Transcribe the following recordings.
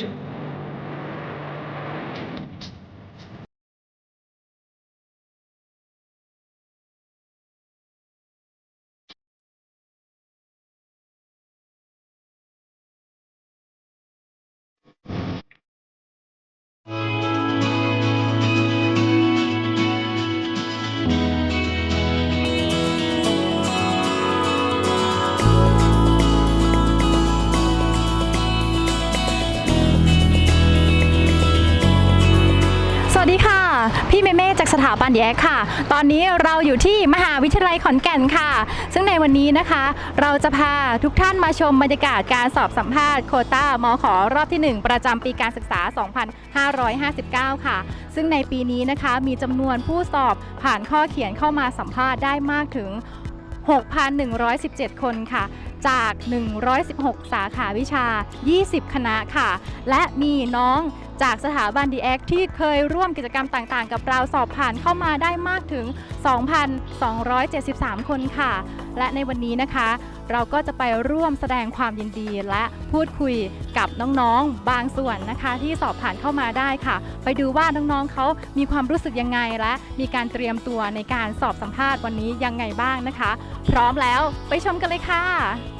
ส จากสถาบันแยกค่ะ ตอนนี้เราอยู่ที่มหาวิทยาลัยขอนแก่นค่ะ ซึ่งในวันนี้นะคะ เราจะพาทุกท่านมาชมบรรยากาศการสอบสัมภาษณ์โควต้ามอขอรอบที่ 1 ประจำปีการศึกษา 2559 ค่ะ ซึ่งในปีนี้นะคะมีจำนวนผู้สอบผ่านข้อเขียนเข้ามาสัมภาษณ์ได้มากถึง 6,117 คนค่ะจาก 116 สาขาวิชา 20 คณะค่ะ และมีน้อง จากสถาบันดีแอคที่เคยร่วมกิจกรรมต่างๆ กับเราสอบผ่านเข้ามาได้มากถึง 2,273 คนค่ะ และในวันนี้นะคะ เราก็จะไปร่วมแสดงความยินดีและพูดคุยกับน้องๆ บางส่วนนะคะ ที่สอบผ่านเข้ามาได้ค่ะ ไปดูว่าน้องๆเขามีความรู้สึกยังไงและมีการเตรียมตัวในการสอบสัมภาษณ์วันนี้ยังไงบ้างนะคะ พร้อมแล้วไปชมกันเลยค่ะ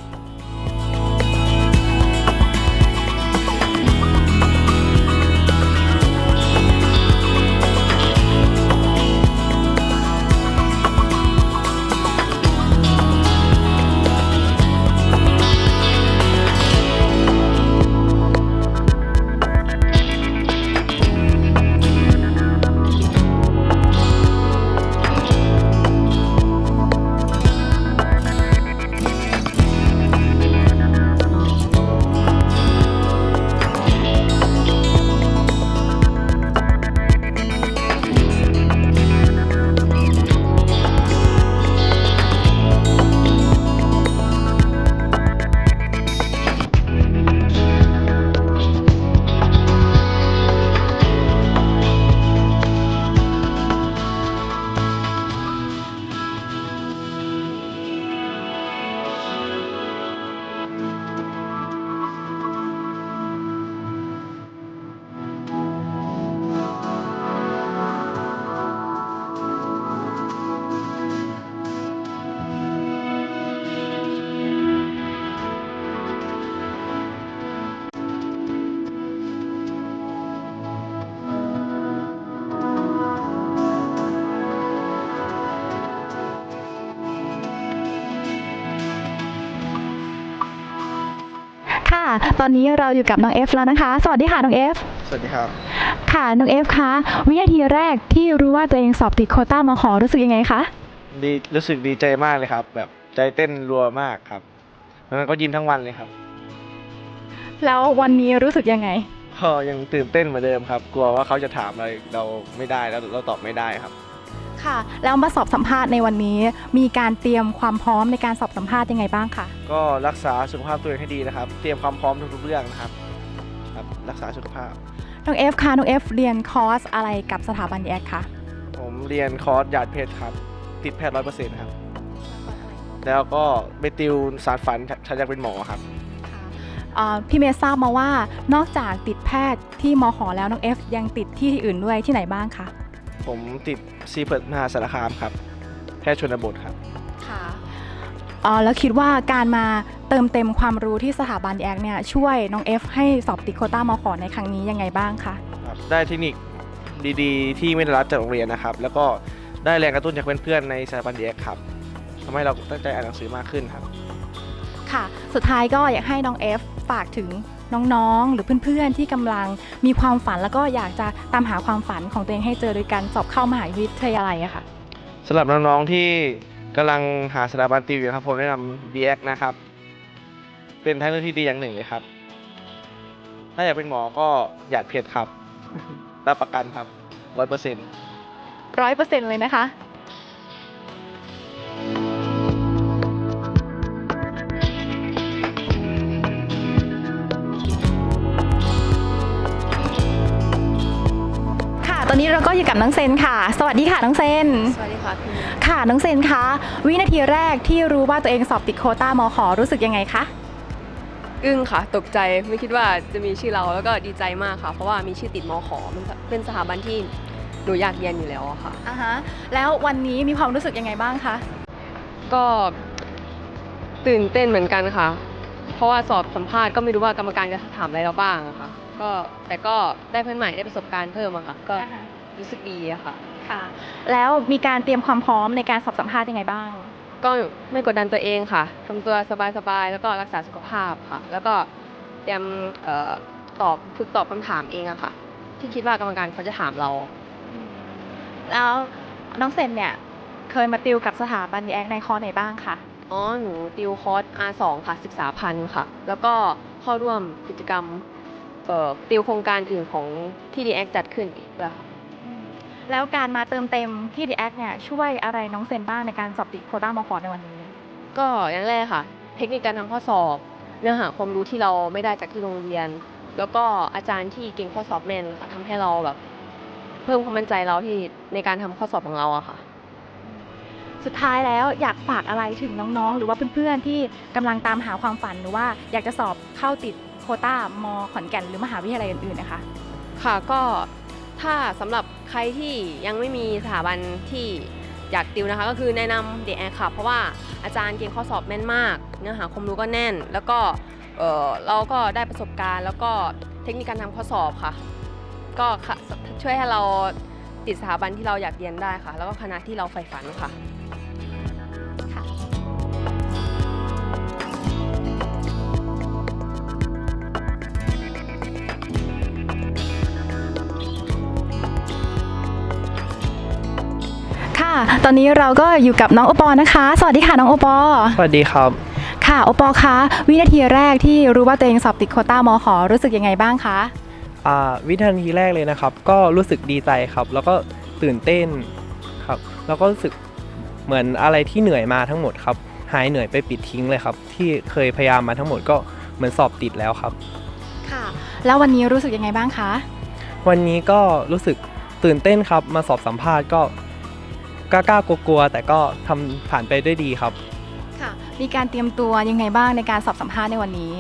อนนี้เราอยู่กับน้องเอฟแล้วนะคะ สวัสดีค่ะน้องเอฟ สวัสดีครับ ค่ะน้องเอฟคะวินาทีแรกที่รู้ว่าตัวเองสอบติดโควต้ามาขอรู้สึกยังไงคะดีรู้สึกดีใจมากเลยครับ แบบใจเต้นรัวมากครับแล้วก็ยิ้มทั้งวันเลยครับ แล้ววันนี้รู้สึกยังไงก็ยังตื่นเต้นเหมือนเดิมครับ กลัวว่าเขาจะถามอะไรเราไม่ได้แล้วเราตอบไม่ได้ครับ ค่ะ แล้วมาสอบสัมภาษณ์ในวันนี้ มีการเตรียมความพร้อมในการสอบสัมภาษณ์ยังไงบ้างคะก็รักษาสุขภาพตัวเองให้ดีนะครับ เตรียมความพร้อมทุกๆเรื่องนะครับครับ รักษาสุขภาพ น้องเอฟคะน้องเอฟเรียนคอร์สอะไรกับสถาบันแยกคะผมเรียนคอร์สหยาดเพชรครับ ติดแพทย์ร้อยเปอร์เซ็นต์ครับ แล้วก็ไปติวสารฝันฉันอยากเป็นหมอครับอ่าพี่เมย์ทราบมาว่านอกจากติดแพทย์ที่มขแล้วน้องเอฟยังติดที่อื่นด้วยที่ไหนบ้างคะ ผมติด ซีเพิร์ดมหาสารคามครับแพทย์ชนบทครับ ค่ะอ่าแล้วคิดว่าการมาเติมเต็มความรู้ที่สถาบันแยกเนี่ยช่วยน้องเอฟให้สอบติดโควต้ามขในครั้งนี้ยังไงบ้างคะครับได้เทคนิคดีๆ ที่ไม่ได้รับจากโรงเรียนนะครับ แล้วก็ได้แรงกระตุ้นจากเพื่อนๆในสถาบันเดียครับทำให้เราตั้งใจอ่านหนังสือมากขึ้นครับ ค่ะ สุดท้ายก็อยากให้น้องเอฟฝากถึง น้องๆ หรือเพื่อนๆ ที่กำลังมีความฝันแล้วก็อยากจะตามหาความฝันของตัวเองให้เจอโดยการสอบเข้ามหาวิทยาลัยอะค่ะสำหรับน้องๆ ที่กำลังหาสถาบันติวอยู่นะครับผมแนะนำ DX นะครับ เป็นทางเลือกที่ดีอย่างหนึ่งเลยครับ ถ้าอยากเป็นหมอก็หยาดเพชรครับรับประกันครับร้อยเปอร์เซ็นต์ร้อยเปอร์เซ็นต์เลยนะคะ อนนี้เราก็อยู่กับน้องเซนค่ะ สวัสดีค่ะน้องเซน สวัสดีค่ะพี่ค่ะน้องเซนคะ วินาทีแรกที่รู้ว่าตัวเองสอบติดโควต้ามขอรู้สึกยังไงคะ อึ้งค่ะ ตกใจ ไม่คิดว่าจะมีชื่อเรา แล้วก็ดีใจมากค่ะ เพราะว่ามีชื่อติดมขอมันเป็นสถาบันที่หนูอยากเรียนอยู่แล้วอะค่ะอ่าฮะ แล้ววันนี้มีความรู้สึกยังไงบ้างคะ ก็ตื่นเต้นเหมือนกันค่ะ เพราะว่าสอบสัมภาษณ์ก็ไม่รู้ว่ากรรมการจะถามอะไรเราบ้างอะค่ะ ก็แต่ก็ได้เพื่อนใหม่ได้ประสบการณ์เพิ่มอะค่ะ ก็ รู้สึกดีอะค่ะ ค่ะ แล้วมีการเตรียมความพร้อมในการสอบสัมภาษณ์ยังไงบ้าง ก็ไม่กดดันตัวเองค่ะทำตัวสบายๆ แล้วก็รักษาสุขภาพค่ะ แล้วก็เตรียมเอ่อตอบฝึกตอบคำถามเองอะค่ะ ที่คิดว่ากรรมการเขาจะถามเรา แล้วน้องเซนเนี่ยเคยมาติวกับสถาบันดีแอคในคอร์สไหนบ้างคะอ๋อ หนูติวคอร์ส R2 ค่ะศึกษาพันธ์ค่ะ แล้วก็เข้าร่วมกิจกรรมเอ่อติวโครงการอื่นของที่ดีแอคจัดขึ้นอีกแล้วค่ะ แล้วการมาเติมเต็มที่ดีแอคเนี่ยช่วยอะไรน้องเซนบ้างในการสอบติดโควต้ามขอในวันนี้ ก็อย่างแรกค่ะ เทคนิคการทำข้อสอบเนื้อหาความรู้ที่เราไม่ได้จากที่โรงเรียน แล้วก็อาจารย์ที่เก่งข้อสอบแม่นค่ะทำให้เราแบบ เพิ่มความมั่นใจเราที่ในการทำข้อสอบของเราอะค่ะ สุดท้ายแล้วอยากฝากอะไรถึงน้องๆ หรือว่าเพื่อนๆที่กำลังตามหาความฝันหรือว่าอยากจะสอบเข้าติดโควต้ามขอนแก่นหรือมหาวิทยาลัยอื่นๆนะคะ ค่ะก็ถ้าสำหรับ ใครที่ยังไม่มีสถาบันที่อยากติวนะคะ ก็คือแนะนำเด็กแอร์ขับเพราะว่าอาจารย์เก่งข้อสอบแม่นมาก เนื้อหาความรู้ก็แน่น แล้วก็เเราก็ได้ประสบการณ์ แล้วก็เทคนิคการทำข้อสอบค่ะ ก็ช่วยให้เราติดสถาบันที่เราอยากเรียนได้ค่ะ แล้วก็คณะที่เราใฝ่ฝันค่ะ ตอนนี้เราก็อยู่กับน้องโอปอนะคะ สวัสดีค่ะน้องโอปอ สวัสดีครับ ค่ะโอปอคะวินาทีแรกที่รู้ว่าตัวเองสอบติดโควต้ามขอรู้สึกยังไงบ้างคะอ่าวินาทีแรกเลยนะครับ ก็รู้สึกดีใจครับ แล้วก็ตื่นเต้นครับแล้วก็รู้สึกเหมือนอะไรที่เหนื่อยมาทั้งหมดครับหายเหนื่อยไปปิดทิ้งเลยครับ ที่เคยพยายามมาทั้งหมดก็เหมือนสอบติดแล้วครับ ค่ะ แล้ววันนี้รู้สึกยังไงบ้างคะ วันนี้ก็รู้สึกตื่นเต้นครับ มาสอบสัมภาษณ์ก็ กล้าๆกลัวๆแต่ก็ทำผ่านไปด้วยดีครับ ค่ะ มีการเตรียมตัวยังไงบ้างในการสอบสัมภาษณ์ในวันนี้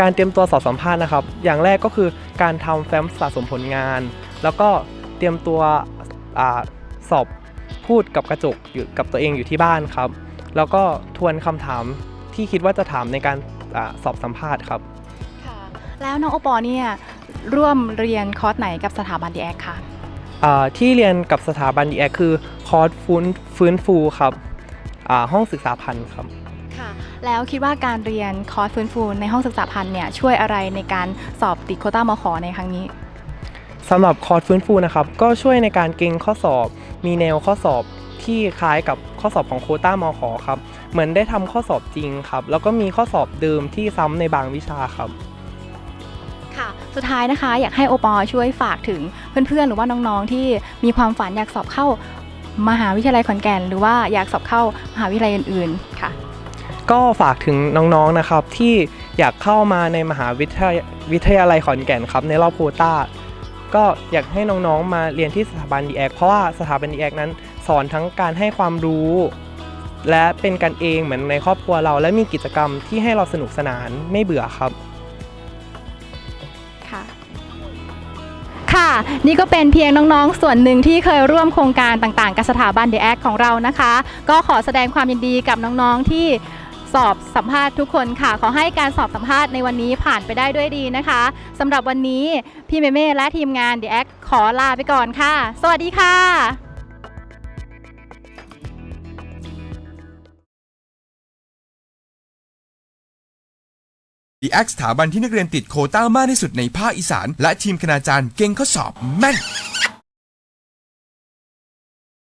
การเตรียมตัวสอบสัมภาษณ์นะครับ อย่างแรกก็คือการทำแฟ้มสะสมผลงาน แล้วก็เตรียมตัวอาสอบพูดกับกระจกอยู่กับตัวเองอยู่ที่บ้านครับ แล้วก็ทวนคำถามที่คิดว่าจะถามในการอาสอบสัมภาษณ์ครับ ค่ะ แล้วน้องโอปอเนี่ยร่วมเรียนคอร์สไหนกับสถาบันดีแอคคะอ่า ที่เรียนกับสถาบันดีแอคคือคอร์สฟื้นฟื้นฟูครับอ่าห้องศึกษาพันธ์ครับค่ะแล้วคิดว่าการเรียนคอร์สฟื้นฟูในห้องศึกษาพันธ์เนี่ยช่วยอะไรในการสอบติดโควต้ามขอในครั้งนี้สำหรับคอร์สฟื้นฟูนะครับก็ช่วยในการเก่งข้อสอบ มีแนวข้อสอบที่คล้ายกับข้อสอบของโควต้ามขครับเหมือนได้ทำข้อสอบจริงครับแล้วก็มีข้อสอบเดิมที่ซ้ำในบางวิชาครับค่ะ สุดท้ายนะคะ อยากให้โอปอช่วยฝากถึงเพื่อนๆ หรือว่าน้องๆที่มีความฝันอยากสอบเข้ามหาวิทยาลัยขอนแก่น หรือว่าอยากสอบเข้ามหาวิทยาลัยอื่นๆค่ะ ก็ฝากถึงน้องๆนะครับที่อยากเข้ามาในมหาวิทยาวิทยาลัยขอนแก่นครับในรอบโคต้าก็อยากให้น้องๆมาเรียนที่สถาบันดีแอคเพราะว่าสถาบันดีแอคนั้นสอนทั้งการให้ความรู้ และเป็นกันเองเหมือนในครอบครัวเรา และมีกิจกรรมที่ให้เราสนุกสนานไม่เบื่อครับ ค่ะ ค่ะ นี่ก็เป็นเพียงน้องๆ ส่วนหนึ่งที่เคยร่วมโครงการต่างๆ กับสถาบัน The Act ของเรานะคะ ก็ขอแสดงความยินดีกับน้องๆที่สอบสัมภาษณ์ทุกคนค่ะ ขอให้การสอบสัมภาษณ์ในวันนี้ผ่านไปได้ด้วยดีนะคะสำหรับวันนี้พี่เมเม่และทีมงาน The Act ขอลาไปก่อนค่ะ สวัสดีค่ะ ดีแอคสถาบันที่นักเรียนติดโคต้ามากที่สุดในภาคอีสาน และทีมคณาจารย์เก่งข้อสอบแม่น